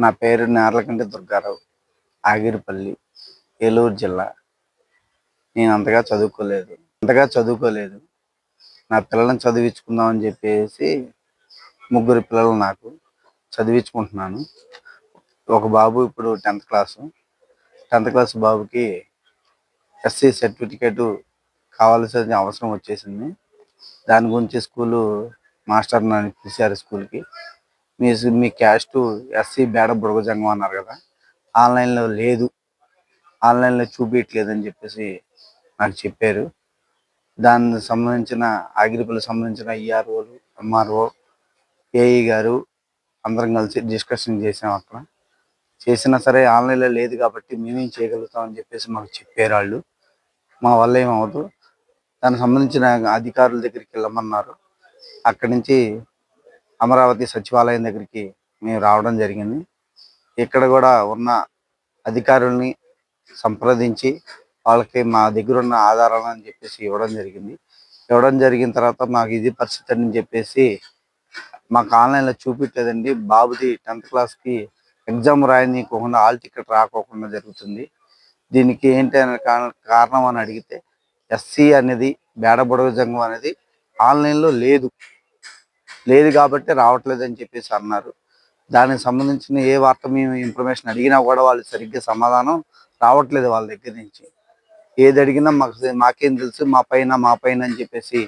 నా పేరు నేర్లకంటి దుర్గారావు ఆగిరిపల్లి ఏలూరు జిల్లా. నేను అంతగా చదువుకోలేదు అంతగా చదువుకోలేదు. నా పిల్లల్ని చదివించుకుందామని చెప్పేసి ముగ్గురు పిల్లలు నాకు చదివించుకుంటున్నాను. ఒక బాబు ఇప్పుడు టెన్త్ క్లాసు. టెన్త్ క్లాస్ బాబుకి ఎస్సీ సర్టిఫికేటు కావాల్సిన అవసరం వచ్చేసింది. దాని గురించి స్కూలు మాస్టర్ నన్ను పిలిచారు స్కూల్కి. మీ మీ క్యాస్ట్ ఎస్సీ బేడ బుడగజంగం అన్నారు కదా. ఆన్లైన్లో లేదు. ఆన్లైన్లో చూపించట్లేదు అని చెప్పేసి నాకు చెప్పారు. దానికి సంబంధించిన ఆగిరిపల్లి సంబంధించిన ఈఆర్ఓలు ఎంఆర్ఓ ఏఈ గారు అందరం కలిసి డిస్కషన్ చేసాం అక్కడ. చేసినా సరే ఆన్లైన్లో లేదు కాబట్టి మేమేం చేయగలుగుతాం అని చెప్పేసి మాకు చెప్పారు వాళ్ళు. మా వల్ల ఏమవ్వదు దానికి సంబంధించిన అధికారుల దగ్గరికి వెళ్ళమన్నారు. అక్కడి నుంచి అమరావతి సచివాలయం దగ్గరికి మేము రావడం జరిగింది. ఇక్కడ కూడా ఉన్న అధికారుల్ని సంప్రదించి వాళ్ళకి మా దగ్గర ఉన్న ఆధారాలు అని చెప్పేసి ఇవ్వడం జరిగింది. ఇవ్వడం జరిగిన తర్వాత మాకు ఇది పరిస్థితి అని చెప్పేసి మాకు ఆన్లైన్లో చూపించలేదండి. బాబుది టెన్త్ క్లాస్కి ఎగ్జామ్ రాయనీయకోకుండా హాల్ టికెట్ రాకోకుండా జరుగుతుంది. దీనికి ఏంటి అనే కారణ- కారణం అని అడిగితే ఎస్సీ అనేది బేడబుడవ జంగం అనేది ఆన్లైన్లో లేదు. లేదు కాబట్టి రావట్లేదు అని చెప్పేసి అన్నారు. దానికి సంబంధించిన ఏ వార్త మేము ఇన్ఫర్మేషన్ అడిగినా కూడా వాళ్ళు సరిగ్గా సమాధానం రావట్లేదు వాళ్ళ దగ్గర నుంచి. ఏది అడిగినా మాకు మాకేం తెలుసు మా పైన మా పైన అని చెప్పేసి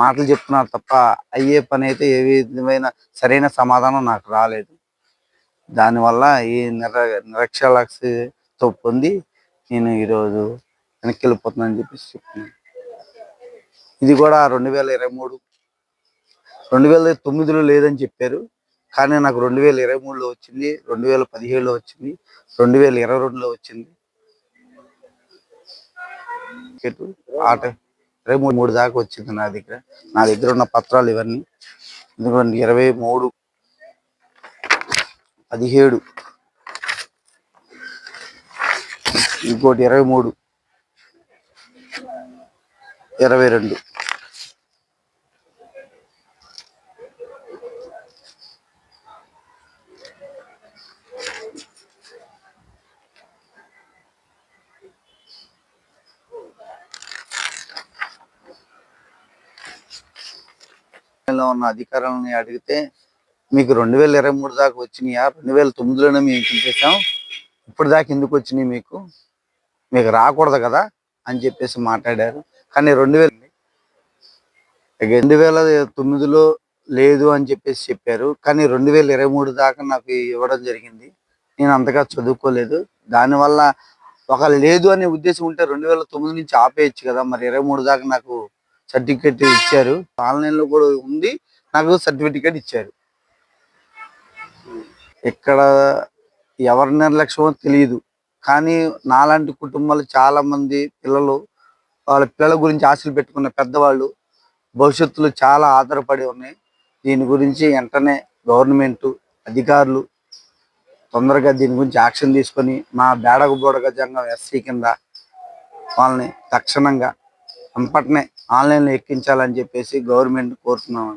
మాటలు చెప్తున్నారు తప్ప అయ్యే పని అయితే ఏ విధమైన సరైన సమాధానం నాకు రాలేదు. దానివల్ల ఈ నిర నిరక్షరాస్యతతో పొంది నేను ఈరోజు వెనక్కి వెళ్ళిపోతున్నాను అని చెప్పేసి చెప్తున్నాను. ఇది కూడా రెండు వేల ఇరవై మూడు రెండు వేల తొమ్మిదిలో లేదని చెప్పారు. కానీ నాకు రెండు వేల ఇరవై మూడులో వచ్చింది రెండు వేల పదిహేడులో వచ్చింది రెండు వేల ఇరవై రెండులో వచ్చింది. టికెట్ ఆట ఇరవై మూడు మూడు దాకా వచ్చింది నా దగ్గర. నా దగ్గర ఉన్న పత్రాలు ఇవన్నీ. ఎందుకంటే ఇరవై మూడు పదిహేడు ఇంకోటి ఇరవై మూడు ఇరవై రెండు. లో ఉన్న అధికారులని అడిగితే మీకు రెండు వేల ఇరవై మూడు దాకా వచ్చినాయా? రెండు వేల తొమ్మిదిలోనే మేము చేసాం ఇప్పుడు దాకా ఎందుకు వచ్చినాయి మీకు? మీకు రాకూడదు కదా? అని చెప్పేసి మాట్లాడారు. కానీ రెండు వేల రెండు వేల తొమ్మిదిలో లేదు అని చెప్పేసి చెప్పారు. కానీ రెండు వేల ఇరవై మూడు దాకా నాకు ఇవ్వడం జరిగింది. నేను అంతగా చదువుకోలేదు. దానివల్ల ఒక లేదు అనే ఉద్దేశం ఉంటే రెండు వేల తొమ్మిది నుంచి ఆపేయచ్చు కదా. మరి ఇరవై మూడు దాకా నాకు సర్టిఫికేట్ ఇచ్చారు. ఆన్లైన్లో కూడా ఉంది. నాకు సర్టిఫికేట్ ఇచ్చారు. ఇక్కడ ఎవరి నిర్లక్ష్యమో తెలియదు. కానీ నాలాంటి కుటుంబాలు చాలా మంది పిల్లలు వాళ్ళ పిల్లల గురించి ఆశలు పెట్టుకున్న పెద్దవాళ్ళు భవిష్యత్తులో చాలా ఆధారపడి ఉన్నాయి. దీని గురించి వెంటనే గవర్నమెంట్ అధికారులు తొందరగా దీని గురించి యాక్షన్ తీసుకొని మా బేడగ బోడగ జంగం ఎస్సీ కింద వాళ్ళని తక్షణంగా వెంపటనే ఆన్లైన్లో ఎక్కించాలని చెప్పేసి గవర్నమెంట్ కోరుతున్నాం